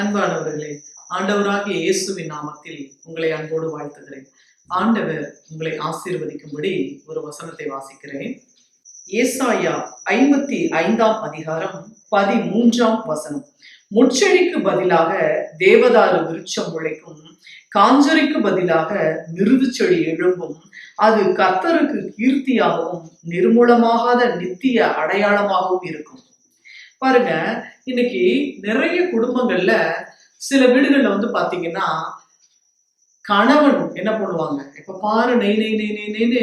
அன்பானவர்களே ஆண்டவராகிய இயேசுவின் நாமத்தில் உங்களை அன்போடு வாழ்த்துகிறேன். ஆண்டவர் உங்களை ஆசீர்வதிக்கும்படி ஒரு வசனத்தை வாசிக்கிறேன். ஏசாயா ஐம்பத்தி ஐந்தாம் அதிகாரம் பதிமூன்றாம் வசனம். முச்செடிக்கு பதிலாக தேவதாரு விருட்சம் முளைக்கும் காஞ்சரிக்கு பதிலாக மிருது செடி எழும்பும் அது கர்த்தருக்கு கீர்த்தியாகவும் நிர்மூலமாகாத நித்திய அடையாளமாகவும் இருக்கும். பாருங்க இன்னைக்கு நிறைய குடும்பங்கள்ல சில வீடுகள்ல வந்து பாத்தீங்கன்னா கணவன் என்ன பண்ணுவாங்க? இப்ப பாரு நெய் நெய் நெய் நெய் நெய்னு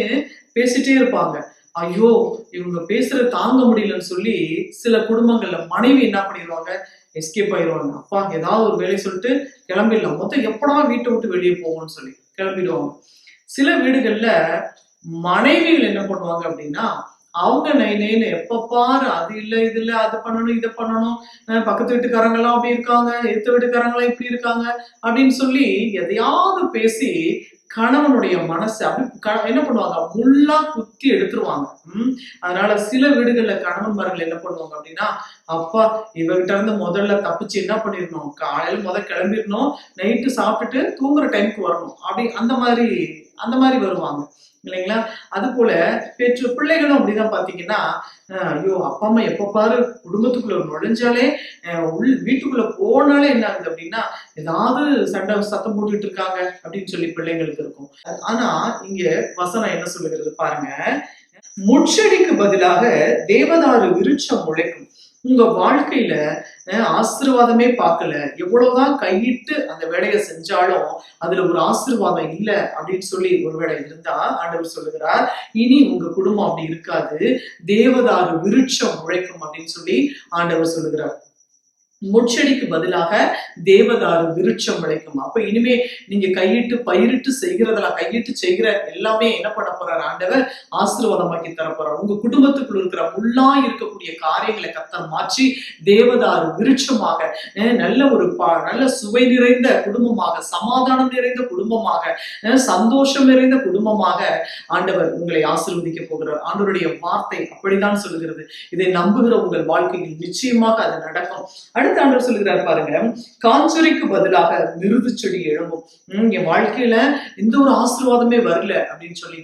பேசிட்டே இருப்பாங்க. ஐயோ இவங்க பேசுறது தாங்க முடியலன்னு சொல்லி சில குடும்பங்கள்ல மனைவி என்ன பண்ணிடுவாங்க எஸ்கேப் ஆயிடுவாங்க அப்பா ஏதாவது ஒரு வேலையை சொல்லிட்டு கிளம்பிடலாம். மொத்தம் எப்படா வீட்டை விட்டு வெளியே போகும்னு சொல்லி கிளம்பிடுவாங்க. சில வீடுகள்ல மனைவிகள் என்ன பண்ணுவாங்க அப்படின்னா அவங்க நை நைன்னு எப்ப பாரு அது இல்லை இது இல்லை அது பண்ணணும் இதை பண்ணணும். பக்கத்து வீட்டுக்காரங்களாம் அப்படி இருக்காங்க எத்த வீட்டுக்காரங்களாம் இப்படி இருக்காங்க அப்படின்னு சொல்லி எதையாவது பேசி கணவனுடைய மனசை அப்படி என்ன பண்ணுவாங்க? முள்ளா குத்தி எடுத்துருவாங்க. உம் அதனால சில வீடுகள்ல கணவன்மார்கள் என்ன பண்ணுவாங்க அப்படின்னா அப்பா இவகிட்ட இருந்து முதல்ல தப்பிச்சு என்ன பண்ணிடணும் காலையில முதல் கிளம்பிடணும் நைட்டு சாப்பிட்டுட்டு தூங்குற டைம்க்கு வரணும். அப்படி அந்த மாதிரி அந்த மாதிரி வருவாங்க. இல்லைங்களா? அது போல பெற்று பிள்ளைகளும் அப்படிதான் பாத்தீங்கன்னா ஐயோ அப்பா அம்மா எப்ப பாரு குடும்பத்துக்குள்ள நுழைஞ்சாலே அஹ் உள் வீட்டுக்குள்ள போனாலே என்ன ஆகுது அப்படின்னா ஏதாவது சண்டை சத்தம் போட்டுட்டு இருக்காங்க அப்படின்னு சொல்லி பிள்ளைங்களுக்கு இருக்கும். ஆனா இங்க வசனம் என்ன சொல்லுகிறது பாருங்க. முட்செடிக்கு பதிலாக தேவதாரு விருட்சம் முளைக்கும். உங்க வாழ்க்கையில ஆசீர்வாதமே பார்க்கல. எவ்வளவுதான் கையிட்டு அந்த வேலையை செஞ்சாலும் அதுல ஒரு ஆசீர்வாதம் இல்ல அப்படின்னு சொல்லி ஒருவேளை இருந்தா ஆண்டவர் சொல்லுகிறார் இனி உங்க குடும்பம் அப்படி இருக்காது. தேவதாரு விருட்சம் உழைக்கும் அப்படின்னு சொல்லி ஆண்டவர் சொல்லுகிறார். முட்செடிக்கு பதிலாக தேவதாரு விருட்சம் விளைக்கும். அப்ப இனிமே நீங்க கையிட்டு பயிரிட்டு செய்கிறதெல்லாம் கையிட்டு செய்கிற எல்லாமே என்ன பண்ண போறார் ஆண்டவர்? ஆசீர்வாதமாக்கி தரப்போறார் உங்க குடும்பத்துக்குள்ள இருக்கிற முள்ளா இருக்கக்கூடிய காரியங்களை கத்தர் மாற்றி தேவதாரு விருட்சமாக நல்ல ஒரு நல்ல சுவை நிறைந்த குடும்பமாக சமாதானம் நிறைந்த குடும்பமாக அஹ், சந்தோஷம் நிறைந்த குடும்பமாக ஆண்டவர் உங்களை ஆசீர்வதிக்க போகிறார். ஆண்டவருடைய வார்த்தை அப்படிதான் சொல்லுகிறது. இதை நம்புகிற உங்கள் வாழ்க்கையில் நிச்சயமாக அது நடக்கும். அடுத்த ஆண்டவர் சொல்லுகிறார் பாருங்க காஞ்சொரிக்கு பதிலாக மிருது செடி எழும்பும். உம், என் வாழ்க்கையில எந்த ஒரு ஆசீர்வாதமே வரல அப்படின்னு சொல்லி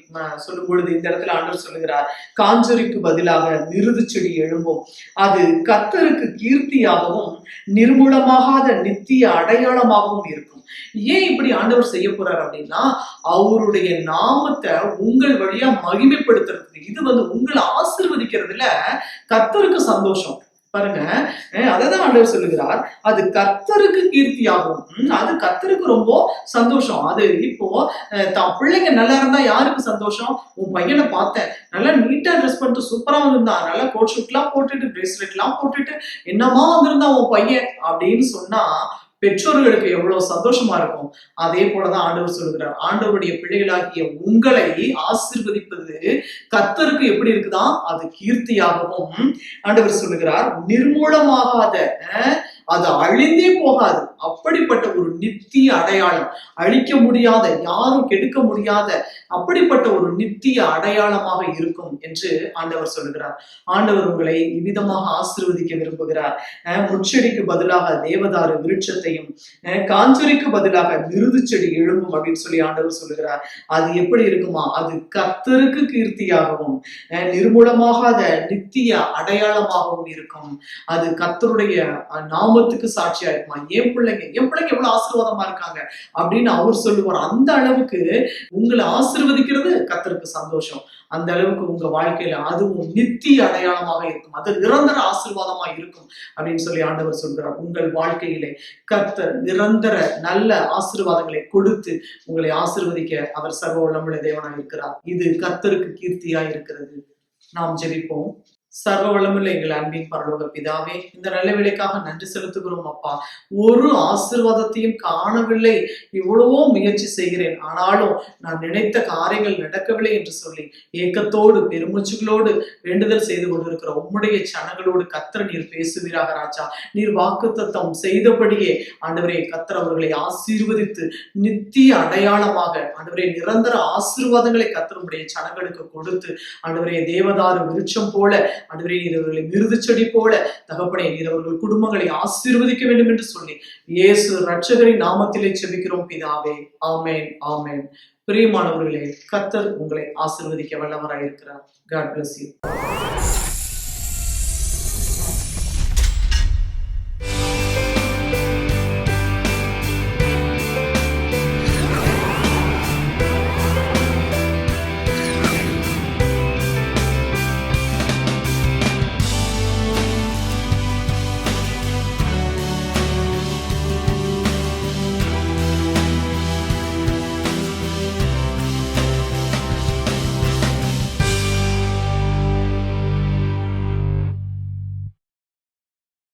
சொல்லும் பொழுது இந்த இடத்துல ஆண்டவர் சொல்லுகிறார் காஞ்சொரிக்கு பதிலாக மிருது செடி எழும்பும். அது கத்தருக்கு கீர்த்தியாகவும் நிர்மூலமாகாத நித்திய அடையாளமாகவும் இருக்கும். ஏன் இப்படி ஆண்டவர் செய்ய போறார் அப்படின்னா அவருடைய நாமத்தை உங்கள் வழியா மகிமைப்படுத்துறதுக்கு. இது வந்து உங்களை ஆசிர்வதிக்கிறதுல கத்தருக்கு சந்தோஷம். பாருங்க. அஹ் அததான் ஆண்டவர் சொல்லுகிறார். அது கத்தருக்கு கீர்த்தியாகும். அது கத்தருக்கு ரொம்ப சந்தோஷம். அது இப்போ தான் பிள்ளைங்க நல்லா இருந்தா யாருக்கு சந்தோஷம்? உன் பையனை பார்த்தேன். நல்லா நீட்டா ட்ரெஸ் பண்ணிட்டு சூப்பரா வந்திருந்தான். நல்லா கோட் ஷூட்லாம் போட்டுட்டு பிரேஸ்லெட் எல்லாம் போட்டுட்டு என்னமா வந்திருந்தான் உன் பையன்? அப்படின்னு சொன்னா பெற்றோர்களுக்கு எவ்வளவு சந்தோஷமா இருக்கும். அதே போலதான் ஆண்டவர் சொல்லுகிறார். ஆண்டவருடைய பிள்ளைகளாகிய உங்களை ஆசிர்வதிப்பது கத்தருக்கு எப்படி இருக்குதான் அது கீர்த்தியாகவும் ஆண்டவர் சொல்லுகிறார். நிர்மூலமாகாத அஹ், அது அழிந்தே போகாது. அப்படிப்பட்ட ஒரு நித்திய அடையாளம். அழிக்க முடியாத யாரும் கெடுக்க முடியாத அப்படிப்பட்ட ஒரு நித்திய அடையாளமாக இருக்கும் என்று ஆண்டவர் சொல்லுகிறார். ஆண்டவர் உங்களை இவ்விதமாக ஆசீர்வதிக்க விரும்புகிறார். முச்செடிக்கு பதிலாக தேவதாரு விருட்சத்தையும் அஹ், பதிலாக விருது செடி எழும்பும் அப்படின்னு சொல்லி ஆண்டவர் சொல்லுகிறார். அது எப்படி இருக்குமா? அது கத்தருக்கு கீர்த்தியாகவும் அஹ், நிர்மூலமாகாத நித்திய அடையாளமாகவும் இருக்கும். அது கத்தருடைய நாம் நாமத்துக்கு சாட்சியா இருக்குமா என் பிள்ளைங்க என் பிள்ளைங்க எவ்வளவு ஆசீர்வாதமா இருக்காங்க? அப்படின்னு அவர் சொல்லுவார். அந்த அளவுக்கு உங்களை ஆசீர்வதிக்கிறது கத்தருக்கு சந்தோஷம். அந்த அளவுக்கு உங்க வாழ்க்கையில அதுவும் நித்திய அடையாளமாக இருக்கும். அது நிரந்தர ஆசீர்வாதமா இருக்கும் அப்படின்னு சொல்லி ஆண்டவர் சொல்கிறார். உங்கள் வாழ்க்கையிலே கத்தர் நிரந்தர நல்ல ஆசீர்வாதங்களை கொடுத்து உங்களை ஆசிர்வதிக்க அவர் சர்வ வல்லமுள்ள தேவனா இருக்கிறார். இது கர்த்தருக்கு கீர்த்தியா இருக்கிறது. நாம் ஜெபிப்போம். சர்வ வளமுள்ள எங்கள் அன்பின் பரலோக பிதாவே இந்த நல்ல வேலைக்காக நன்றி செலுத்துகிறோம் அப்பா. ஒரு ஆசீர்வாதத்தையும் காணவில்லை. இவ்வளவோ முயற்சி செய்கிறேன். ஆனாலும் நான் நினைத்த காரியங்கள் நடக்கவில்லை என்று சொல்லி ஏக்கத்தோடு பெருமூச்சுகளோடு வேண்டுதல் செய்து கொண்டிருக்கிற உம்முடைய சனங்களோடு கத்திர நீர் பேசுவீராக ராஜா. நீர் வாக்குத்தத்தம் செய்தபடியே ஆண்டவரே கத்திர அவர்களை ஆசீர்வதித்து நித்திய அடையாளமாக ஆண்டவரே நிரந்தர ஆசீர்வாதங்களை கத்திரமுடைய சனங்களுக்கு கொடுத்து ஆண்டவரே தேவதாறு விருட்சம் போல அதுவரை நீர் அவர்களை மிருது செடி போல. தகப்பனே நீர் அவர்கள் குடும்பங்களை ஆசீர்வதிக்க வேண்டும் என்று சொல்லி இயேசு ரட்சகரின் நாமத்திலே செபிக்கிறோம் பிதாவே. ஆமேன் ஆமேன். பிரியமானவர்களே கத்தர் உங்களை ஆசிர்வதிக்க வல்லவராயிருக்கிறார். God bless you